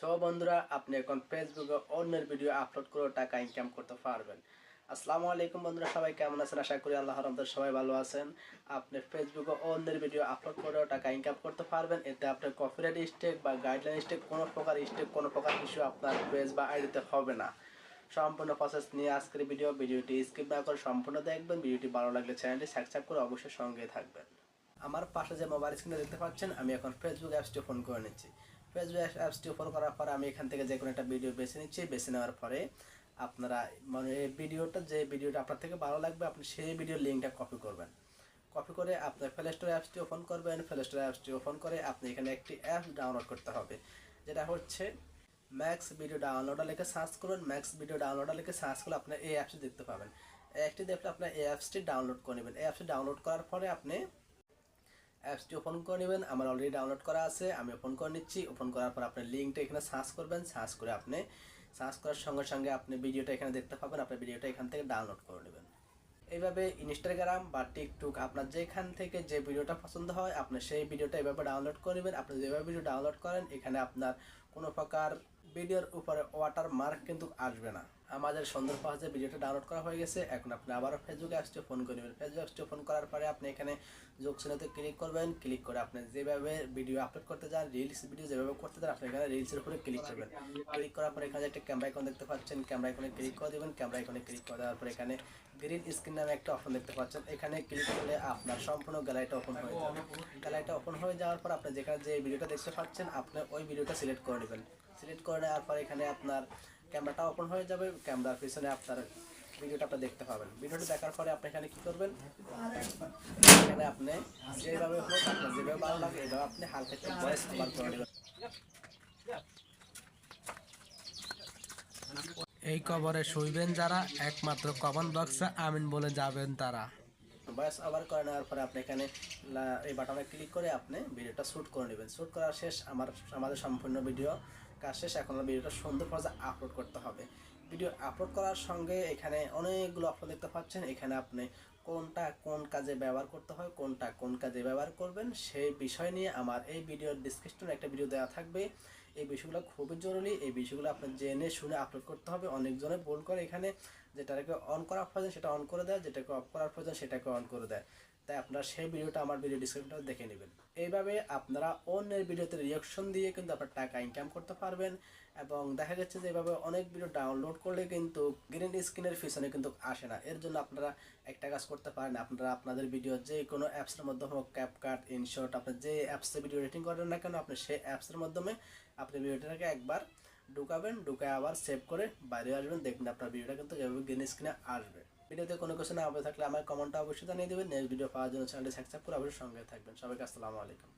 So বন্ধুরা, আপনি এখন ফেসবুকে অন্যের ভিডিও আপলোড করে টাকা ইনকাম করতে পারবেন। আসসালামু আলাইকুম বন্ধুরা, সবাই কেমন আছেন? আশা করি আল্লাহ রহমতে সবাই ভালো আছেন। আপনি ফেসবুকে অন্যের ভিডিও আপলোড করেও টাকা ইনকাম করতে পারবেন। এতে আপনার কপিরাইট স্টেক বা গাইডলাইন স্টেক কোনো প্রকার স্টেক কোনো প্রকার ইস্যু আপনার পেজ বা আইডিতে হবে না। সম্পূর্ণ প্রসেস নিয়ে আজকের ভিডিও ভিডিওটি স্কিপ না করে সম্পূর্ণ দেখবেন। ভিডিওটি ভালো লাগলে চ্যানেলটি সাবস্ক্রাইব করে অবশ্যই সঙ্গে থাকবেন। আমার পাশে যে মোবাইল স্ক্রিনে দেখতে পাচ্ছেন, আমি এখন ফেসবুক অ্যাপসটি ফোন করে নিচ্ছি। ফেসবুক অ্যাপসটি ওপেন করার পরে আমি এখান থেকে যে কোনো একটা ভিডিও বেছে নিচ্ছি। বেছে নেওয়ার পরে আপনারা মানে এই ভিডিওটা যে ভিডিওটা আপনার থেকে ভালো লাগবে, আপনি সেই ভিডিওর লিঙ্কটা কপি করবেন। কপি করে আপনার প্লে স্টোর অ্যাপসটি ওপেন করবেন। প্লে স্টোর অ্যাপসটি ওপেন করে আপনি এখানে একটি অ্যাপ ডাউনলোড করতে হবে, যেটা হচ্ছে ম্যাক্স ভিডিও ডাউনলোডার লিখে সার্চ করুন। ম্যাক্স ভিডিও ডাউনলোডার লিখে সার্চ করলে আপনি এই অ্যাপসটি দেখতে পাবেন। অ্যাপটি দেখলে আপনার এই অ্যাপসটি ডাউনলোড করে নেবেন। এই অ্যাপসটি ডাউনলোড করার পরে আপনি অ্যাপসটি ওপেন করে নেবেন। আমার অলরেডি ডাউনলোড করা আছে, আমি ওপেন করে নিচ্ছি। ওপেন করার পর আপনার লিঙ্কটা এখানে সার্চ করবেন। সার্চ করে আপনি সার্চ করার সঙ্গে সঙ্গে আপনি ভিডিওটা এখানে দেখতে পাবেন। আপনার ভিডিওটা এখান থেকে ডাউনলোড করে নেবেন। এইভাবে ইনস্টাগ্রাম বা টিকটক আপনার যেখান থেকে যে ভিডিওটা পছন্দ হয়, আপনি সেই ভিডিওটা এভাবে ডাউনলোড করে নেবেন। আপনি যেভাবে ভিডিও ডাউনলোড করেন, এখানে আপনার কোনো প্রকার ভিডিওর উপরে ওয়াটার মার্ক কিন্তু আসবে না। আমাদের সুন্দর পাশে ভিডিওটা ডাউনলোড করা হয়ে গেছে, এখন আপনি আবারও ফেসবুক অ্যাপসটি ফোন করে নেবেন ফেসবুক অ্যাপসটি ফোন করার পরে আপনি এখানে যোগ চিহ্নতে ক্লিক করবেন। ক্লিক করে আপনি যেভাবে ভিডিও আপলোড করতে চান রিলস ভিডিও যেভাবে করতে চান, আপনি এখানে রিলসের উপরে ক্লিক করবেন। ক্লিক করার পরে এখানে একটা ক্যামেরা আইকন দেখতে পাচ্ছেন ক্যামেরা আইকনে ক্লিক করে দেবেন। ক্যামেরা আইকনে ক্লিক করে দেওয়ার পরে এখানে গ্রিন স্ক্রিন নামে একটা অপশন দেখতে পাচ্ছেন। এখানে ক্লিক করলে আপনার সম্পূর্ণ গ্যালারিটা ওপেন হয়ে যাবে। গ্যালারিটা ওপেন হয়ে যাওয়ার পর আপনি যেখানে যে ভিডিওটা দেখতে পাচ্ছেন, আপনি ওই ভিডিওটা সিলেক্ট করে নেবেন সিলেক্ট করে নেওয়ার পর এখানে আপনার ক্যামেরাটা ওপেন হয়ে যাবে। ক্যামেরার পিছনে আপনার ভিডিওটা আপনি দেখতে পাবেন। ভিডিওটা দেখার পরে আপনি এখানে কি করবেন? এখানে আপনি যেভাবে হোক আপনার যেভাবে ভালো লাগে, এভাবে আপনি হালকা একটু ভয়েস ওভার করে নেবেন। এই কবরে শুইবেন যারা, একমাত্র কমন বক্সে আমিন বলে যাবেন তারা। ভয়েস ওভার করে নেওয়ার পরে আপনি এখানে এই বাটনে ক্লিক করে আপনি ভিডিওটা শ্যুট করে নেবেন। শ্যুট করার শেষ আমার, আমাদের সম্পূর্ণ ভিডিও কাজ শেষ। এখন ভিডিওটা সুন্দর পর্যায়ে আপলোড করতে হবে। ভিডিও আপলোড করার সঙ্গে এখানে অনেকগুলো অপশন দেখতে পাচ্ছেন। এখানে আপনি কোনটা কোন কাজে ব্যবহার করতে হয়, কোনটা কোন কাজে ব্যবহার করবেন, সেই বিষয় নিয়ে আমার এই ভিডিওর ডিসক্রিপশনে একটা ভিডিও দেওয়া থাকবে। এই বিষয়গুলো খুবই জরুরি, এই বিষয়গুলো আপনার জেনে শুনে আপলোড করতে হবে। অনেকজনে ভুল করে এখানে যেটাকে অন করার প্রয়োজন সেটা অন করে দেয়, যেটাকে অফ করার প্রয়োজন সেটাকে অন করে দেয়। তাই আপনারা সেই ভিডিওটা আমার ভিডিও ডিসক্রিপশনে দেখে নেবেন। এইভাবে আপনারা অন্যের ভিডিওতে রিয়াকশন দিয়ে কিন্তু আপনার টাকা ইনকাম করতে পারবেন এবং দেখা যাচ্ছে যে এভাবে অনেক ভিডিও ডাউনলোড করলে কিন্তু গ্রিন স্ক্রিনের পিছনে কিন্তু আসে না। এর জন্য আপনারা একটা কাজ করতে পারেন, আপনারা আপনাদের ভিডিও যে কোনো অ্যাপসের মাধ্যমে হোক ক্যাপকাট ইনশর্ট আপনি যে অ্যাপসে ভিডিও রেটিং করেন না কেন, আপনি সেই অ্যাপসের মাধ্যমে আপনি ভিডিওটাকে একবার ঢুকাবেন ঢুকায় আবার সেভ করে বাইরে আসবেন, দেখবেন আপনার ভিডিওটা কিন্তু এভাবে গ্রিন স্ক্রিনে আসবে। ভিডিওতে কোনো কিছু না হবে থাকলে আমার কমেন্টটা অবশ্যই জানিয়ে দেবেন। নেক্সট ভিডিও পাওয়ার জন্য চ্যানেলটি সাবস্ক্রাইব করে অবশ্যই সঙ্গে থাকবেন। সবাইকে আসসালামু আলাইকুম।